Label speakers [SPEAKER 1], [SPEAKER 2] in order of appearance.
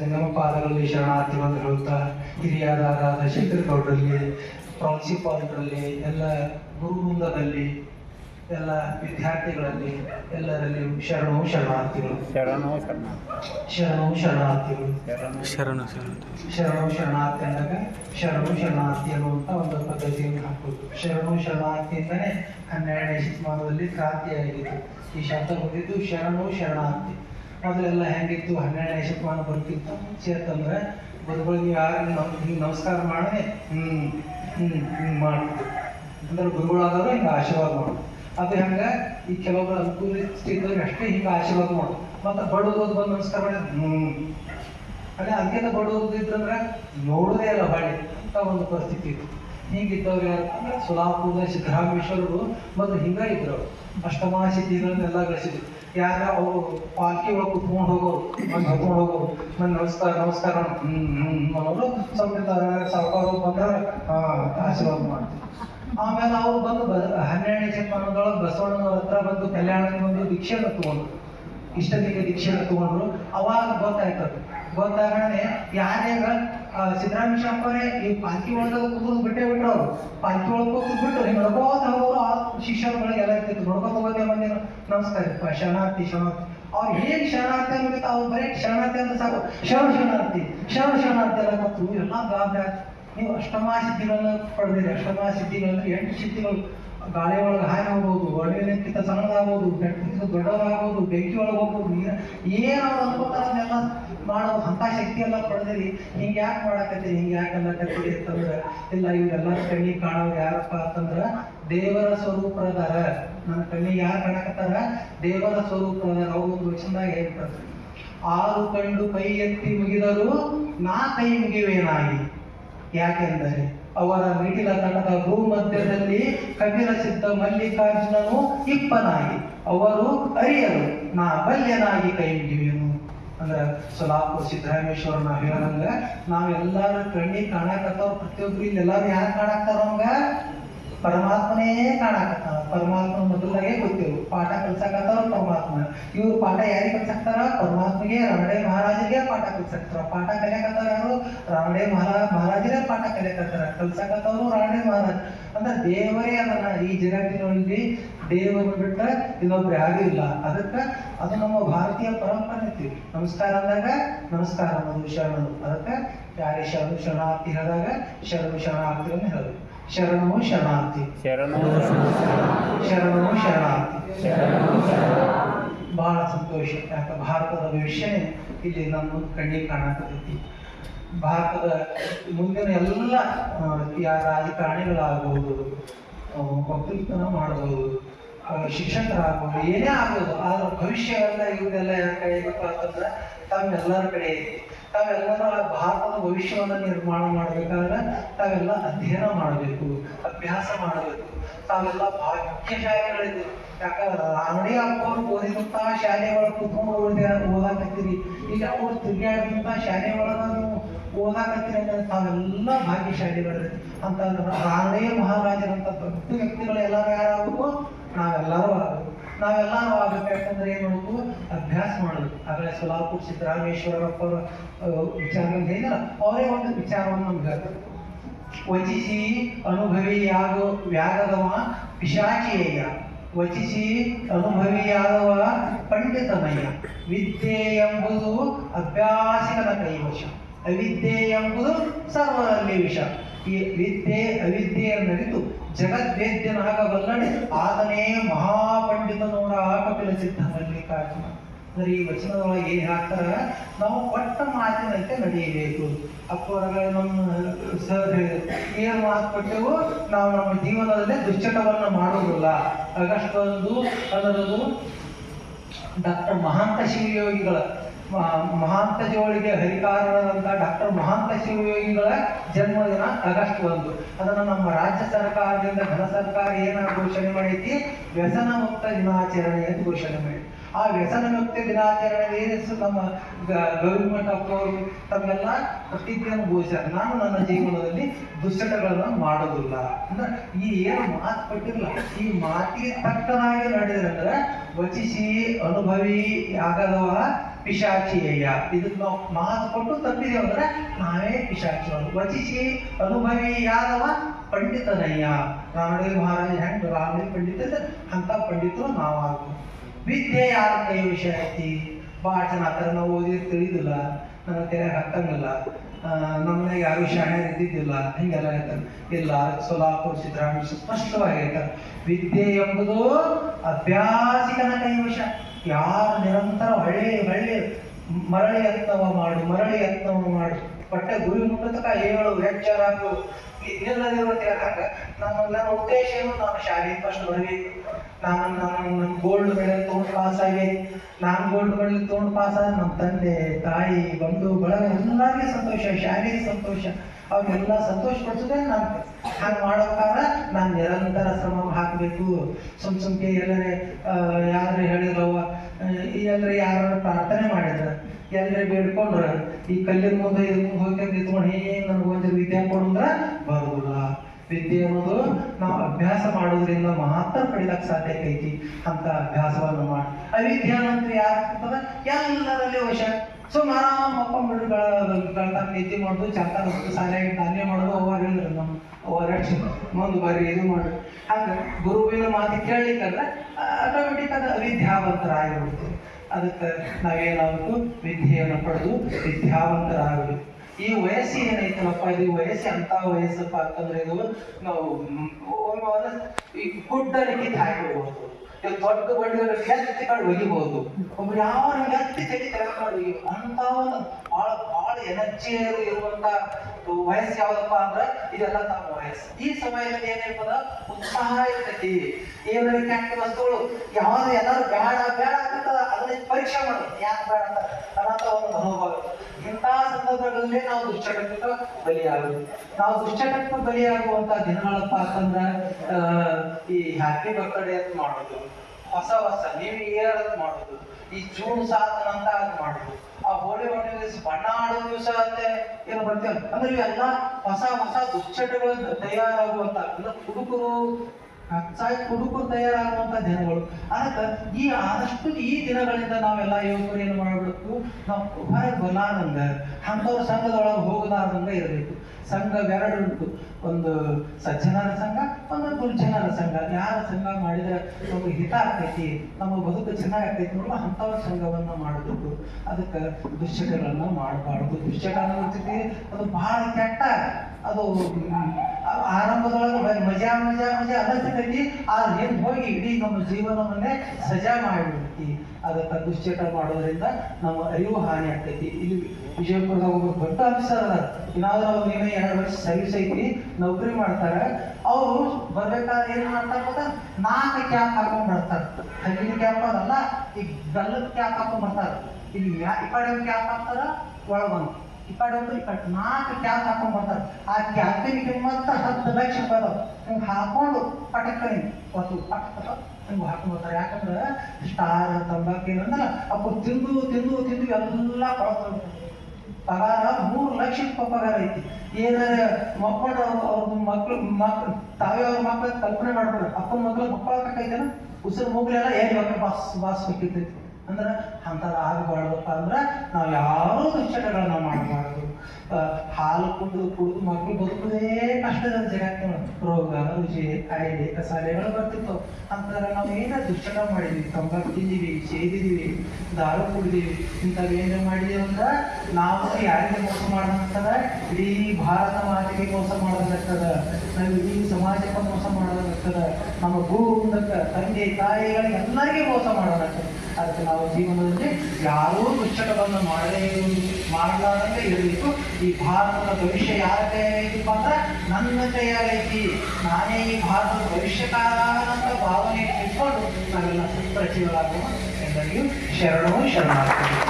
[SPEAKER 1] ಜಂಗಮ ಪಾದಗಳಲ್ಲಿ ಶರಣಾರ್ಥಿ ಅಂತ ಹೇಳುತ್ತಾ ಹಿರಿಯರಾದ ಶಂಕರ್ ಗೌಡರಲ್ಲಿ ಪ್ರಾಂಶುಪಾಲರಲ್ಲಿ ಎಲ್ಲ ಗುರುವೃಂದದಲ್ಲಿ ಎಲ್ಲ ವಿದ್ಯಾರ್ಥಿಗಳಲ್ಲಿ ಎಲ್ಲರಲ್ಲಿ ಶರಣವು ಶರಣಾರ್ಥಿಗಳು.
[SPEAKER 2] ಶರಣೋ ಶರಣ.
[SPEAKER 1] ಶರಣು ಶರಣಾರ್ಥಿಗಳು.
[SPEAKER 2] ಶರಣು. ಶರಣ
[SPEAKER 1] ಶರಣವು ಶರಣಾರ್ಥಿ ಅಂದಾಗ ಶರಣು ಶರಣಾರ್ಥಿ ಅನ್ನುವಂಥ ಒಂದು ಪದ್ಧತಿಯನ್ನು ಹಾಕೋದು ಶರಣು ಶರಣಾರ್ಥಿಯಿಂದನೇ ಹನ್ನೆರಡನೇ ಶತಮಾನದಲ್ಲಿ ಕ್ರಾಂತಿಯಾಗಿತ್ತು ಈ ಶಬ್ದ ಬಂದಿದ್ದು ಶರಣು ಶರಣಾರ್ಥಿ. ಮೊದಲೆಲ್ಲ ಹೆಂಗಿತ್ತು? ಹನ್ನೆರಡನೇ ಶತಮಾನ ಬರ್ತಿತ್ತು. ಮುಂಚೆ ಅಂತಂದ್ರೆ ಗುರುಗಳಿಗೆ ಯಾರು ಹಿಂಗೆ ನಮಸ್ಕಾರ ಮಾಡದೆ, ಹ್ಮ್ ಹ್ಮ್ ಹಿಂಗ್ ಮಾಡ್ತಿದ್ರು. ಅಂದ್ರೆ ಗುರುಗಳಾದವರು ಹಿಂಗೆ ಆಶೀರ್ವಾದ ಮಾಡು ಅದು ಹೆಂಗೆ? ಈ ಕೆಲವೊಬ್ಬರು ಅನುಕೂಲ ಇದ್ದವ್ರಿಗೆ ಅಷ್ಟೇ ಹಿಂಗೆ ಆಶೀರ್ವಾದ ಮಾಡು ಮತ್ತೆ ಬಡವರು ಬಂದು ನಮಸ್ಕಾರ ಮಾಡಿ ಹ್ಮ್. ಅದೇ ಅದಕ್ಕಿಂತ ಬಡವರು ಇತ್ತಂದ್ರೆ ನೋಡೋದೇ ಇಲ್ಲ ಬಾಳಿ ಅಂತ ಒಂದು ಪರಿಸ್ಥಿತಿ ಇತ್ತು. ಹೀಗಿದ್ದವ್ರು ಯಾರು ಅಂದ್ರೆ ಸುಲಾಪುರ ಸಿದ್ದರಾಮೇಶ್ವರರು ಮತ್ತು ಹಿಂಗ ಇದ್ರು. ಅಷ್ಟಮಾಶಿತಿಗಳನ್ನೆಲ್ಲ ಗಳಿಸಿದ್ರು. ಯಾರ ಅವರು ಪಾಲ್ಕಿ ಒಳಗೆ ಕುತ್ಕೊಂಡು ಹೋಗೋರು, ಬಂದು ಹೋಗ್ಕೊಂಡು ಹೋಗೋರು. ನನ್ನ ನಮಸ್ಕಾರ ನಮಸ್ಕಾರ ಹ್ಮ್ ಅನ್ನೋರು ಸ್ವಲ್ಪ ಸರ್ಕಾರ ಬಂದ್ರೆ ಆಶೀರ್ವಾದ ಮಾಡ್ತೀವಿ ಆಮೇಲೆ ಅವ್ರು ಬಂದು ಬ, ಹನ್ನೆರಡನೇ ಶತಮಾನದೊಳಗೆ ಬಸವಣ್ಣನವ್ರ ಹತ್ರ ಬಂದು ಕಲ್ಯಾಣಕ್ಕೆ ಬಂದು ದೀಕ್ಷೆನ ತಗೊಂಡ್ರು. ಇಷ್ಟದಿಗೆ ದೀಕ್ಷೆ ತಗೊಂಡ್ರು. ಅವಾಗ ಗೊತ್ತಾಯ್ತದ. ಗೊತ್ತಾಗಣೆ ಯಾರ್ಯಾಗ ಸಿದ್ದರಾಮೇಶ್ವರಪ್ಪರೇ ಈ ಪಾಲ್ಕಿ ಒಳಗೆ ಕೂತ್ಕೊಂಡು ಬಿಟ್ಟೇ ಬಿಟ್ರು. ಅವ್ರು ಪಾಲ್ಕಿ ಒಳಗೆ ಕೂತು ಬಿಟ್ಟು ಹಿಂಗೆ ನಡ್ಕೋತ ಹೋಗೋರು ಆ ಶಿಷ್ಯರುಗಳಿಗೆ ಎಲ್ಲ ಇರ್ತಿತ್ತು. ನೋಡ್ಕೊಂಡು ಹೋಗೋದೇ ಮಂದಿ ನಮಸ್ಕಾರಪ್ಪ ಶರಣಾರ್ಥಿ ಶರಣಾರ್ಥಿ. ಅವ್ರು ಹೇಗೆ ಶರಣಾರ್ಥಿ ಅನ್ನೋದಕ್ಕೆ ಅವ್ರು ಬರೀ ಶರಣಾರ್ಥಿ ಅಂತ ಸಾಕು. ಶರಣ ಶರಣಾರ್ಥಿ ಶರಣ ಶರಣಾರ್ಥಿ ಎಲ್ಲ ಗೊತ್ತು. ಎಲ್ಲ ಗಾಬ್ರಿ ನೀವು ಅಷ್ಟಮಾ ಸಿದ್ಧಿಗಳನ್ನ ಪಡೆದಿರಿ. ಅಷ್ಟಮಾ ಸಿದ್ಧಿಗಳಂದ್ರೆ ಎಂಟು ಸಿದ್ಧಿಗಳು. ಗಾಳಿ ಒಳಗೆ ಹಾರಿ ಹೋಗ್ಬೋದು, ಒಡವಿನಕ್ಕಿಂತ ಸಣ್ಣದಾಗ್ಬೋದು ದೊಡ್ಡದಾಗ್ಬೋದು ಬೆಂಕಿ ಒಳಗೆ ಹೋಗ್ಬೋದು. ನೀರು ಏನಾದ್ರು ಅನ್ಕೋತಾರೆ ಅದನ್ನೆಲ್ಲ ಮಾಡೋ ಅಂತ ಶಕ್ತಿ ಎಲ್ಲ ಪಡೆದಿರಿ. ಹಿಂಗೆ ಯಾಕೆ ಮಾಡಾಕತ್ತೀರಿ? ಹಿಂಗೆ ಯಾಕೆ ಅನ್ನಕತ್ತೀರಿ ಅಂತಂದ್ರೆ, ಇಲ್ಲ ಇವ್ರೆಲ್ಲ ಕಣ್ಣಿ ಕಾಣೋರು ಯಾರಪ್ಪ ಅಂತಂದ್ರ, ದೇವರ ಸ್ವರೂಪರದಾರ ನನ್ನ ಕಣ್ಣಿಗೆ ಯಾರು ಕಾಣಕತ್ತಾರ? ದೇವರ ಸ್ವರೂಪರದಾರ ಅವ್ರು ಒಂದು ವಚನದಾಗ ಹೇಳ್ತಾರೆ. ಆರು ಕಂಡು ಕೈ ಎತ್ತಿ ಮುಗಿದರು ನಾ ಕೈ ಮುಗಿವೇನಾಗಿ ಯಾಕೆಂದರೆ ಅವರ ಮಿಡಿಲ ತಟದ ಭೂಮಧ್ಯದಲ್ಲಿ ಕಬಿರ ಸಿದ್ಧ ಮಲ್ಲಿಕಾರ್ಜುನನು ಇಪ್ಪನಾಗಿ. ಅವರು ಅರಿಯರು. ನಾ ಬಲ್ಯನಾಗಿ ಕೈ ಮುಗಿವೆನು ಅಂದ್ರ ಸೊಲಾಪುರ ಸಿದ್ದರಾಮೇಶ್ವರನ ಹೇಳಂಗ ನಾವೆಲ್ಲಾರು ಕಣ್ಣಿಗೆ ಕಾಣಕತ್ತಾವ ಪ್ರತಿಯೊಬ್ರು ಇಲ್ಲಿ ಎಲ್ಲಾರು ಯಾರು ಕಾಣಕ್ತಾರ ಅವಂಗ? ಪರಮಾತ್ಮನೇ ಕಾಣಕತ್ತಾನ ಪರಮಾತ್ಮ ಮೊದಲಾಗೆ ಗೊತ್ತೇವು ಪಾಠ ಕಲ್ಸಕತ್ತಾರ ಪರಮಾತ್ಮ. ಇವ್ರು ಪಾಠ ಯಾರಿಗೆ ಕಲ್ಸಕ್ತಾರ ಪರಮಾತ್ಮಗೆ ರಾಮಡೆ ಮಹಾರಾಜರಿಗೆ ಪಾಠ ಕಲ್ಸಕ್ತಾರ ಪಾಠ ಕಲಿಯಕತ್ತಾರ ಯಾರು? ರಾಮಡೆ ಮಹಾರಾ ಮಹಾರಾಜರೇ ಪಾಠ ಕಲಿಯಕತ್ತಾರ. ಕಲ್ಸಕತ್ತವರು ರಾಮಡೆ ಮಹಾರಾಜ್. ಅಂದ್ರೆ ದೇವರೇ ಅದನ್ನ ಈ ಜಗತ್ತಿನಲ್ಲಿ ದೇವರು ಬಿಟ್ಟ ಇನ್ನೊಬ್ರು ಯಾರು ಇಲ್ಲ. ಅದಕ್ಕೆ ಅದು ನಮ್ಮ ಭಾರತೀಯ ಪರಂಪರೆ ನಮಸ್ಕಾರ ಅಂದಾಗ ನಮಸ್ಕಾರ ಅನ್ನೋದು ಶರಣರು ಅದಕ್ಕೆ ಯಾರೇ ಶರಣ, ಶರಣಾರ್ಥಿ ಹೇಳಿದಾಗ ಶರಣ ಶರಣಾರ್ಥಿಗಳನ್ನು ಹೇಳೋದು. ಶರಣು ಶರಣಾರ್ಥಿ.
[SPEAKER 2] ಶರಣೋ
[SPEAKER 1] ಶರಣೋ ಶರಣಾರ್ಥಿ. ಬಹಳ ಸಂತೋಷ. ಯಾಕೆ ಭಾರತದ ಭವಿಷ್ಯನೇ ಇಲ್ಲಿ ನಮ್ಮ ಕಣ್ಣಿಗೆ ಕಾಣಕತ್ತೈತಿ. ಭಾರತದ ಮುಂದಿನ ಎಲ್ಲ ರಾಜಕಾರಣಿಗಳಾಗಬಹುದು ಆ, ವಕೀಲತನ ಮಾಡಬಹುದು ಶಿಕ್ಷಕರಾಗಬಹುದು ಏನೇ ಆಗ್ಬೋದು ಆದ್ರೆ ಭವಿಷ್ಯವೆಲ್ಲ ಇವರೆಲ್ಲ ಯಾರ ಕಡೆ ಅಂತಂದ್ರೆ ತಮ್ಮೆಲ್ಲರ ಕಡೆ ಐತಿ. ತಾವೆಲ್ಲರ ಭಾರತದ ಭವಿಷ್ಯವನ್ನು ನಿರ್ಮಾಣ ಮಾಡಬೇಕಾದ್ರೆ ತಾವೆಲ್ಲ ಅಧ್ಯಯನ ಮಾಡಬೇಕು, ಅಭ್ಯಾಸ ಮಾಡಬೇಕು. ತಾವೆಲ್ಲ ಭಾಗ್ಯಶಾಲಿಗಳಿದ್ದೀವಿ ಯಾಕಂದ್ರೆ ರಾಮಣಿ ಹಾಕೋರು ಓದಿದಂತ ಶಾಲೆ ಒಳಗೆ ಕುತ್ಕೊಂಡು ಓದಿದ ಓದಾಕತ್ತೀರಿ. ಈಗ ಅವ್ರು ತಿರುಗಾಡಿದಂತ ಶಾಲೆ ಒಳಗೆ ನೀವು ಓದಾಕತ್ತೀರಿ ಅಂದ್ರೆ ತಾವೆಲ್ಲ ಭಾಗ್ಯಶಾಲಿಗಳಿದೆ ಅಂತ ರಾಮಣೇ ಮಹಾರಾಜರಂತ ದೊಡ್ಡ ವ್ಯಕ್ತಿಗಳು ಎಲ್ಲರೂ ಯಾರಾಗಬೇಕು ನಾವೆಲ್ಲರೂ ಆಗಬೇಕು ನಾವೆಲ್ಲರೂ ಆಗಬೇಕು ಯಾಕಂದ್ರೆ ಏನ್ ಮಾಡಬೇಕು ಅಭ್ಯಾಸ ಮಾಡಬೇಕು ಆಗಲೇ ಸೋಲಾಪುರ ಸಿದ್ದರಾಮೇಶ್ವರಪ್ಪ ಅವರ ವಿಚಾರ ಹೇಳಿದಲ್ಲ ಅವರೇ ಒಂದು ವಿಚಾರವನ್ನು ನಮ್ಗೆ ವಚಿಸಿ ಅನುಭವಿಯಾಗ ವ್ಯಾಗದವ ಪಿಶಾಚಿಯಯ್ಯ. ವಚಿಸಿ ಅನುಭವಿಯಾದವ ಪಂಡಿತಮಯ್ಯ. ವಿದ್ಯೆ ಎಂಬುದು ಅಭ್ಯಾಸಿಕನ ಕೈವಶ. ಅವಿದ್ಯೆ ಎಂಬುದು ಸರ್ವರಲ್ಲಿ ವಿಷ. ಈ ವಿದ್ಯೆ ಅವಿದ್ಯೆ ಜಗದ್ವೇದ್ಯನಾಗಬಲ್ಲಡೆ ಆತನೇ ಮಹಾಪಂಡಿತನೋಡ ಕಪಿಲ ಸಿದ್ಧ ಮಲ್ಲಿಕಾರ್ಜುನ. ಅಂದ್ರೆ ಈ ವಚನದೊಳಗೆ ಏನ್ ಹಾಕ್ತಾರ ನಾವು ಕೊಟ್ಟ ಮಾತಿನಂತೆ ನಡೆಯಬೇಕು. ಅಪ್ಪವರಗ ನಮ್ಮ ಸರ್ ಏನು ಮಾತು ಕೊಟ್ಟೆವು ನಾವು ನಮ್ಮ ಜೀವನದಲ್ಲಿ ದುಶ್ಚಟವನ್ನು ಮಾಡುವುದಿಲ್ಲ. ಆಗಸ್ಟ್ ಅದರದು ಡಾಕ್ಟರ್ ಮಹಾಂತ ಶಿವಯೋಗಿಗಳ ಮಹಾಂತ ಜೋಳಿಗೆ ಹರಿಕಾರರಾದಂತಹ ಡಾಕ್ಟರ್ ಮಹಾಂತ ಶಿವಯೋಗಿಗಳ ಜನ್ಮದಿನ ಆಗಸ್ಟ್ ಒಂದು. ಅದನ್ನು ನಮ್ಮ ರಾಜ್ಯ ಸರ್ಕಾರದಿಂದ ಘನ ಸರ್ಕಾರ ಏನ ಘೋಷಣೆ ಮಾಡೈತಿ? ವ್ಯಸನ ಮುಕ್ತ ದಿನಾಚರಣೆ ಅಂತ ಘೋಷಣೆ ಮಾಡಿ. ಆ ವ್ಯಸನ ಮುಕ್ತ ದಿನಾಚರಣೆ ನಮ್ಮ ಗೌರ್ಮೆಂಟ್ ಅವರು ತಮ್ಮೆಲ್ಲ ಪ್ರತಿಜ್ಞೆಯನ್ನು ಘೋಷಣೆ ನಾನು ನನ್ನ ಜೀವನದಲ್ಲಿ ದುಶ್ಚಟಗಳನ್ನು ಮಾಡೋದಿಲ್ಲ ಅಂದ್ರೆ ಈ ಏನು ಮಾತು ಕೊಟ್ಟಿರಲ್ಲ ಈ ಮಾತಿಗೆ ತಕ್ಕನಾಗಿ ನಡೆದ್ರೆ ಅಂದ್ರೆ ವಚಿಸಿ ಅನುಭವಿ ಆಗದವ ಪಿಶಾಚಿಯಯ್ಯ. ಇದನ್ನ ನಾವು ಮಾತು ಕೊಟ್ಟು ತಪ್ಪಿದೆ ಅಂದ್ರೆ ನಾವೇ ಪಿಶಾಚಿ ವಚಿಸಿ ಅನುಭವಿ ಯಾರವ? ಪಂಡಿತನಯ್ಯ. ರಾಮಡಿ ಮಹಾರಾಜ ಹೆಂಗ್ ರಾಮಡಿ ಪಂಡಿತ ಅಂತ ಪಂಡಿತರು ನಾವಾಗು ವಿದ್ಯೆ ಯಾರ ಕೈ ವಿಷಯ ಐತಿ? ಭಾಳ ಆ ನಾವು ಓದಿ ತಿಳಿದಿಲ್ಲ. ನನ್ನ ತೆರೆ ಹತ್ತಂಗಿಲ್ಲ. ನಮ್ಮನೆಗೆ ಯಾರು ಶಾಣೆ ಇದ್ದಿದ್ದಿಲ್ಲ. ಹಿಂಗೆಲ್ಲ ಹೇಳ್ತಾರೆ. ಇಲ್ಲ, ಸೋಲಾಪುರ ಚಿತ್ರಾಂಶ ಸ್ಪಷ್ಟವಾಗಿ ಹೇಳ್ತಾರೆ. ವಿದ್ಯೆ ಎಂಬುದು ಅಭ್ಯಾಸಿಕನ ಕೈವಶ ಯಾರು ನಿರಂತರ ಹಳ್ಳಿ ಒಳ್ಳೆ ಮರಳಿ ಯತ್ನವ ಮಾಡು, ಮರಳಿ ಯತ್ನವ ಮಾಡು. ಪಟ್ಟ ಗುರಿ ಮುಟ್ಟತಕ ಹೇಳು ಎಚ್ಚರಾಗು ಇಲ್ಲದಿರುವಂತೆ ಹಂಗ. ನಮ್ಮ ನನ್ನ ಉದ್ದೇಶ ಏನು ನಾನು ಶಾಲೆ ಫಸ್ಟ್ ಬರಬೇಕು. ನಾನು ನಾನು, ನನ್ನ ಗೋಲ್ಡ್ ಮೆಡಲ್ ತೊಗೊಂಡು ಪಾಸ್ ಆಗಿ ನಾನು ಗೋಲ್ಡ್ ಮೆಡಲ್ ತೊಗೊಂಡು ಪಾಸ್ ಆದ ನಮ್ಮ ತಂದೆ, ತಾಯಿ, ಬಂಧು, ಬಳಗ, ಎಲ್ಲರಿಗೆ ಸಂತೋಷ ಶಾಲೆಗೆ ಸಂತೋಷ. ಅವ್ರಿಗೆಲ್ಲ ಸಂತೋಷ ಪಡಿಸೋದೇ ನಾನು ಹಂಗೆ ಮಾಡೋಕ್ಕಾರ ನಾನು ನಿರಂತರ ಶ್ರಮ ಹಾಕಬೇಕು. ಸುಮ್ ಸುಮ್ಕೆ ಎಲ್ಲರೇ ಯಾರು ಹೇಳಿದ್ರವ ಎಲ್ಲರೂ ಯಾರು ಪ್ರಾರ್ಥನೆ ಮಾಡಿದ್ರ. ಎಲ್ಲರೇ ಬೇಡ್ಕೊಂಡ್ರ. ಈ ಕಲ್ಲಿನ ಮುಂದೆ ಇದ್ರ ಮುಂದೆ ಹೋಗಿ ನಿಂತ್ಕೊಂಡು ಹೇ ನನಗೆ ಒಂದು ವಿದ್ಯೆ ಕೊಡಂದ್ರ ಬರುದಿಲ್ಲ. ವಿದ್ಯೆ ಅನ್ನೋದು ನಾವು ಅಭ್ಯಾಸ ಮಾಡೋದ್ರಿಂದ ಮಾತ್ರ ಪಡಿಲಕ್ ಸಾಧ್ಯ ಐತಿ ಅಂತ ಅಭ್ಯಾಸವನ್ನು ಮಾಡಿ ಅವಿದ್ಯೆ ಅನ್ನೋದು ಎಲ್ಲರಲ್ಲಿ ವಶ. ಸುಮಾರ ಅಪ್ಪ ಬೆಳತಾನ ನಿದ್ದೆ ಮಾಡೋದು ಚಂದ ಸಾಲಿಯಾಗಿ ಧಾನ್ಯ ಮಾಡೋದು ಅವ್ರು ಹೇಳಿದ್ರು ನಮ್ಮ ಅವ್ರ ಮುಂದೆ ಬಾರಿ ಇದು ಮಾಡು ಹಂಗ ಗುರುವಿನ ಮಾತು ಕೇಳಲಿಕ್ಕಂದ್ರೆ ಆಟೋಮೆಟಿಕ್ ಅದು ಅವಿದ್ಯಾವಂತರಾಗಿಬಿಡ್ತೀವಿ. ಅದಕ್ಕೆ ನಾವೇನಾಗ್ತು ವಿದ್ಯೆಯನ್ನು ಪಡೆದು ವಿದ್ಯಾವಂತರಾಗಬೇಕು. ಈ ವಯಸ್ಸು ಏನೈತಲ್ಲಪ್ಪ ಇದು ವಯಸ್ಸು ಅಂತ ವಯಸ್ಸಪ್ಪ ಅಂತಂದ್ರೆ ಇದು ನಾವು ಈ ಗುಡ್ಡ ಒಂದೊಂದ್ ಈ ಗುಡ್ಡಲಿಕ್ಕೆ ಹಾಕಿಬಿಡ್ಬೋದು ಇವಾಗ ದೊಡ್ಡ ಬಂಡಿಗಳು ಎತ್ತಿ ಕಡೆ ಒಗಿಬಹುದು ಒಬ್ರು ಯಾವ ಎತ್ತಿ ತೆಗಿ ತೆಗೆದುಕೊಂಡು ಒಗಿಬಹುದು ಅಂತ ಭಾಳ ಭಾಳ ಎನರ್ಜಿ ಇರುವಂತ ವಯಸ್ಸು ಯಾವ್ದಪ್ಪ ಅಂದ್ರೆ ಇದೆಲ್ಲ ತಮ್ಮ ವಯಸ್ಸು. ಈ ಸಮಯದಲ್ಲಿ ಏನಿರ್ತದ? ಉತ್ಸಾಹ ಇರ್ತೈತಿ. ಏನಾರ ಕೆಟ್ಟ ವಸ್ತುಗಳು, ಯಾವ್ದು ಎಲ್ಲರೂ ಬೇಡ ಬೇಡ ಆಗ್ತದ ಅದನ್ನ ಪರೀಕ್ಷೆ ಮಾಡೋದು. ಯಾಕೆ ಬೇಡ ಅಂತ? ಅನ್ನೋ ಒಂದು ಮನೋಭಾವ. ಇಂತಹ ಸಂದರ್ಭಗಳಲ್ಲಿ ನಾವು ದುಶ್ಚಟಕ್ಕೆ ಬಲಿಯಾಗುದು ನಾವು ದುಶ್ಚಟಕ್ಕೆ ಬಲಿಯಾಗುವಂತ ದಿನಗಳಪ್ಪ ಅಂತಂದ್ರೆ ಈ ಹ್ಯಾಪಿ ಬರ್ತ್ಡೇ ಅಂತ ಮಾಡೋದು. ಹೊಸ ಹೊಸ ನ್ಯೂ ಇಯರ್ ಅಂತ ಮಾಡೋದು. ಈ ಚೂರು ಸಾಧನ ಅಂತ ಅದು ಮಾಡುದು ಆ ಹೋಳಿ ಹುಣ್ಣಿಮೆ ದಿವಸ ಬಣ್ಣ ಆಡೋ ದಿವಸ ಅಂತ ಏನು ಬರ್ತೇವೆ? ಅಂದ್ರೆ ಇವೆಲ್ಲ ಹೊಸ ಹೊಸ ದುಶ್ಚಟಗಳು ತಯಾರಾಗುವಂತ ಅಂದ್ರೆ ಹುಡುಗರು ಹೆಚ್ಚಾಗಿ ಕುಡುಕು ತಯಾರಾಗುವಂತ ದಿನಗಳು. ಅದಕ್ಕೆ ಈ ಆದಷ್ಟು ಈ ದಿನಗಳಿಂದ ನಾವೆಲ್ಲ ಯುವಕರು ಏನು ಮಾಡಬೇಕು? ನಾವು ಹೊರಗೆ ಬಲಾದಂಗ ಅಂಥವ್ರ ಸಂಘದೊಳಗೆ ಹೋಗಲಾರ್ದಂಗ ಇರಬೇಕು. ಸಂಘ ಎರಡು ಉಂಟು. ಒಂದು ಸಜ್ಜನರ ಸಂಘ, ಒಂದು ದುರ್ಜನರ ಸಂಘ. ಯಾರ ಸಂಘ ಮಾಡಿದ್ರೆ ನಮಗೆ ಹಿತ ಆಗ್ತೈತಿ ನಮ್ಮ ಬದುಕು ಚೆನ್ನಾಗಾಗ್ತೈತಿ ನೋಡುವ ಅಂಥವ್ರ ಸಂಘವನ್ನ ಮಾಡಬೇಕು. ಅದಕ್ಕೆ ದುಶ್ಚಟಗಳನ್ನ ಮಾಡಬಾರ್ದು. ದುಶ್ಚಟ ಅನ್ನೋ ಅದು ಬಹಳ ಕೆಟ್ಟ. ಅದು ಆರಂಭದೊಳಗೆ ಬರೀ ಮಜಾ ಮಜಾ ಮಜಾ ಅನ್ನಿಸ್ತೈತಿ ಆದ್ರೆ ಏನು ಹೋಗಿ ಇಡೀ ನಮ್ಮ ಜೀವನವನ್ನೇ ಸಜಾ ಮಾಡಿಬಿಡ್ತಿ. ಅದಕ್ಕೆ ದುಶ್ಚಟ ಮಾಡೋದ್ರಿಂದ ನಮ್ಮ ಅರಿವು ಹಾನಿ ಆಗ್ತೈತಿ. ಇಲ್ಲಿ ವಿಜಯಪುರದಾಗ ಒಬ್ಬ ದೊಡ್ಡ ಆಫೀಸರ್ ಅದ ಏನಾದ್ರೂ ಅವ್ರು ಎರಡು ವರ್ಷ ಸರ್ವಿಸ್ ಐತಿ, ನೌಕರಿ ಮಾಡ್ತಾರೆ. ಅವರು ಬರ್ಬೇಕಾದ್ರೆ ಏನು ಮಾಡ್ತಾರೆ ಗೊತ್ತಾ? ನಾಲ್ಕು ಕ್ಯಾಪ್ ಹಾಕೊಂಡ್ ಬರ್ತಾರೆ. ಹಲ್ಲಿನ ಕ್ಯಾಪ್ ಅದಲ್ಲ, ಈ ಗಲ್ಲದ ಕ್ಯಾಪ್ ಹಾಕೊಂಡ್ ಬರ್ತಾರೆ. ಇಲ್ಲಿ ಈ ಕಡೆ ಕ್ಯಾಪ್ ಹಾಕ್ತಾರ ಒಳಗೊಂದು ಈ ಕಡೆ ಒಂದು, ಈ ಕಡೆ ನಾಲ್ಕು ಕ್ಯಾಪ್ ಹಾಕೊಂಡು ಬರ್ತಾರೆ. ಆ ಕ್ಯಾಪಿನ ಮತ್ತೆ ಹತ್ತು ಲಕ್ಷ ರೂಪಾಯಿ ಅದಾವ. ಹಿಂಗ್ ಹಾಕೊಂಡು ಪಟಕ್ಕನಿ ಒಂದು ಪಟ್ ಹಿಂಗ್ ಹಾಕೊಂಡ್ ಬರ್ತಾರೆ. ಯಾಕಂದ್ರೆ ಸ್ಟಾರ್ ತಂಬಾಕು ಏನಂದ್ರೆ ಅಪ್ಪ ತಿಂದು ತಿಂದು ತಿಂದು ಎಲ್ಲ ಕೊಳತು ಪಗಾರ ಮೂರು ಲಕ್ಷ ರೂಪಾಯಿ ಪಗಾರ ಐತಿ. ಏನಾರ ಮಕ್ಕಳು ಅವ್ರ ಮಕ್ಳು ಮಕ್ಳು ತಾವೇ ಅವ್ರ ಮಕ್ಳ ಕಲ್ಪನೆ ಮಾಡ್ಬೇಡ ಅಪ್ಪನ ಮಕ್ಳು ಮಕ್ಕಳಾಗೈತೇನ ಉಸಿರು ಮುಗ್ಲೆಲ್ಲ ಏನು ಬಾಸ್ ಬಾಸ್ ಬೇಕಿರ್ತೈತಿ ಅಂದ್ರೆ ಅಂಥದ್ದು ಆಗಬಾರ್ದಪ್ಪ ಅಂದ್ರೆ ನಾವು ಯಾವ ದುಶ್ಚಟಗಳನ್ನ ಮಾಡಬಾರ್ದು. ಹಾಲು ಕುಡಿದು ಕುಡಿದು ಮಕ್ಕಳು ಬದುಕುದೇ ಕಷ್ಟದ ಜಗತ್ತಿನ ರೋಗ ರುಚಿ ಕಾಯಿಲೆ, ಕಸಾಲೆಗಳು ಬರ್ತಿತ್ತು. ಅಂತಾರೆ ನಾವು ಏನ ದುಶ್ಚಟ ಮಾಡಿದ್ವಿ, ತಂಬಾಕು ತಿಂದಿವಿ ಸೇದಿದೀವಿ, ದಾರು ಕುಡಿದೀವಿ ಇಂಥವು ಏನೇ ಮಾಡಿದೀವಿ ಅಂದ್ರೆ ನಾವು ಯಾರಿಗೆ ಮೋಸ ಮಾಡೋದಂತದ ಇಡೀ ಭಾರತ ಮಾತೆಗೆ ಮೋಸ ಮಾಡೋದಾಗ್ತದ ನಾವು ಇಡೀ ಸಮಾಜಕ್ಕೆ ಮೋಸ ಮಾಡೋದಾಗ್ತದ ನಮ್ಮ ಭೂಮಂಡಕ್ಕೆ ತಂದೆ ತಾಯಿಗಳಿಗೆಲ್ಲರಿಗೆ ಮೋಸ ಮಾಡಲಾಗ್ತದೆ ಅದಕ್ಕೆ ನಾವು ಜೀವನದಲ್ಲಿ ಯಾರೂ ಪುಸ್ತಕವನ್ನು ಮಾಡದೇ ಮಾಡಲಾರಂತೆ ಇರಬೇಕು. ಈ ಭಾರತದ ಭವಿಷ್ಯ ಯಾರ ಕೈಯಾಗೈತಿಪ್ಪ ಅಂದ್ರೆ ನನ್ನ ಕೈಯಾಗೈತಿ ನಾನೇ ಈ ಭಾರತದ ಭವಿಷ್ಯಕಾರ ಅಂತ ಭಾವನೆ ಇಟ್ಕೊಂಡು ನಾವೆಲ್ಲ ಸುಪ್ರಚಿವರಾಗೋಣ ಎಲ್ಲರಿಗೂ ಶರಣು ಶರಣಾರ್ಥಿ